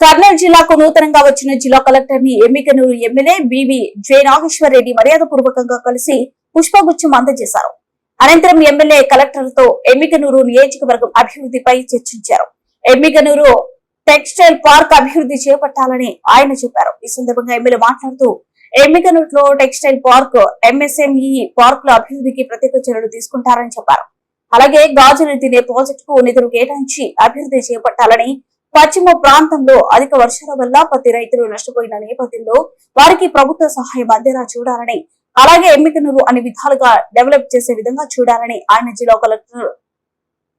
కర్నూలు జిల్లాకు నూతనంగా వచ్చిన జిల్లా కలెక్టర్ని Yemmiganur MLA BV J Nageswar Reddy మర్యాద పూర్వకంగా కలిసి పుష్పగుచ్చం అందజేశారు. అనంతరం ఎమ్మెల్యే కలెక్టర్తో ఎమ్మికనూరు నియోజకవర్గం అభివృద్ధిపై చర్చించారు. ఎమ్మికనూరు టెక్స్టైల్ పార్క్ అభివృద్ధి చేపట్టాలని ఆయన చెప్పారు. ఈ సందర్భంగా ఎమ్మెల్యే మాట్లాడుతూ ఎమ్మికనూరులో టెక్స్టైల్ పార్క్ ఎంఎస్ఎంఈ పార్కుల అభివృద్ధికి ప్రత్యేక చర్యలు తీసుకుంటారని చెప్పారు. అలాగే గాజులు తినే ప్రాజెక్టుకు నిధులు కేటాయించి అభివృద్ధి చేపట్టాలని పశ్చిమ ప్రాంతంలో అధిక వర్షాల వల్ల పత్తి రైతులు నష్టపోయిన నేపథ్యంలో వారికి ప్రభుత్వ సహాయం అందేలా చూడాలని అలాగే ఎమ్మికనూరు అన్ని విధాలుగా డెవలప్ చేసే విధంగా చూడాలని ఆయన జిల్లా కలెక్టర్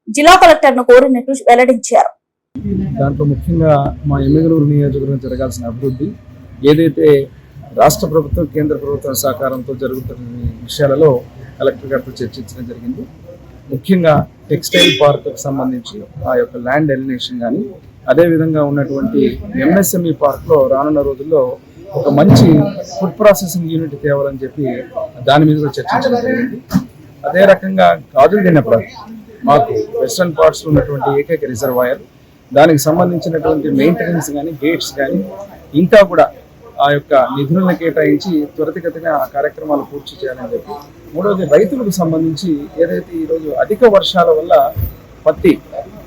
జిల్లా కలెక్టర్ను కోరినట్లు వెల్లడించారు. దాంట్లో ముఖ్యంగా మా ఎమ్మికనూరు నియోజకవర్గం జరగాల్సిన అభివృద్ధి ఏదైతే రాష్ట్ర ప్రభుత్వం కేంద్ర ప్రభుత్వం సహకారంతో జరుగుతున్న విషయాలలో కలెక్టర్ గారితో చర్చించడం జరిగింది. ముఖ్యంగా టెక్స్టైల్ పార్క్ సంబంధించి ఆ యొక్క ల్యాండ్ ఎలినేషన్ కానీ అదేవిధంగా ఉన్నటువంటి ఎంఎస్ఎంఈ పార్క్లో రానున్న రోజుల్లో ఒక మంచి ఫుడ్ ప్రాసెసింగ్ యూనిట్ తేవాలని చెప్పి దాని మీద కూడా చర్చించడం జరిగింది. అదే రకంగా గాజులు తిన్న మాకు వెస్ట్రన్ పార్ట్స్లో ఉన్నటువంటి ఏకైక రిజర్వాయర్ దానికి సంబంధించినటువంటి మెయింటెనెన్స్ కానీ గేట్స్ కానీ ఇంకా కూడా ఆ యొక్క నిధులను కేటాయించి త్వరితగతిన ఆ కార్యక్రమాలు పూర్తి చేయాలని చెప్పి. మూడవది రైతులకు సంబంధించి ఏదైతే ఈరోజు అధిక వర్షాల వల్ల పత్తి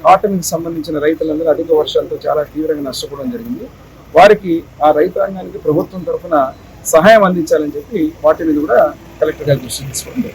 కాటన్కి సంబంధించిన రైతులందరూ అధిక వర్షాలతో చాలా తీవ్రంగా నష్టపోవడం జరిగింది. వారికి ఆ రైతాంగానికి ప్రభుత్వం తరఫున సహాయం అందించాలని చెప్పి వాటి మీద కూడా కలెక్టర్ గారి దృష్టి తీసుకోండి